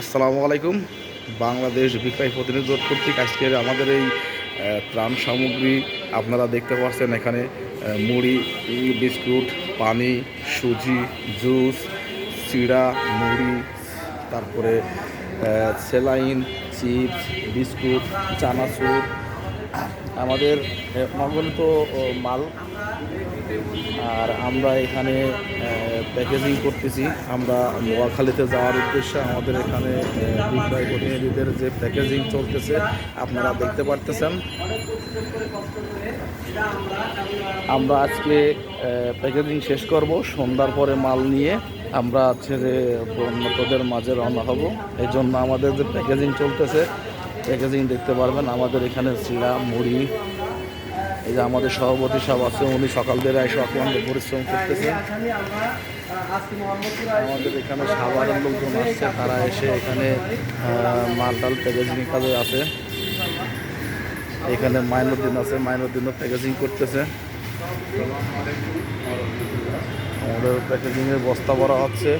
আসসালামু আলাইকুম। বাংলাদেশ বিক্রয় প্রতিনিধি জোট কর্তৃক আজকের আমাদের এই ত্রাণ সামগ্রী আপনারা দেখতে পাচ্ছেন এখানে মুড়ি বিস্কুট পানি সুজি জুস চিড়া মুড়ি তারপরে সেলাইন চিপস বিস্কুট চানাচুর। আমাদের আহ, নগণিত মাল। আর আমরা এখানে প্যাকেজিং করতেছি। আমরা নোয়াখালীতে যাওয়ার উদ্দেশ্যে আমাদের এখানে বিক্রয় প্রতিনিধিদের যে প্যাকেজিং চলতেছে, আপনারা দেখতে পারতেছেন। আমরা আজকে প্যাকেজিং শেষ করব। সন্ধ্যার পরে মাল নিয়ে আমরা হচ্ছে যে উন্নতদের মাঝে রওনা হব। এই জন্য আমাদের যে প্যাকেজিং চলতেছে, প্যাকেজিং দেখতে পারবেন। আমাদের এখানে চিড়া মুড়ি এই যে আমাদের সভাপতি সাহেব আছে উনি সকাল থেকে এসে অক্লান্ত পরিশ্রম করতেছে। আমাদের এখানে সাধারণ লোকজন আসছে তারা এসে এখানে আহ, মাল টাল প্যাকেজিং কাজে আছে। এখানে মাইনুদ্দিন আছে মাইনুদ্দিনও প্যাকেজিং করতেছে। আমাদের প্যাকেজিংয়ের বস্তা ভরা হচ্ছে।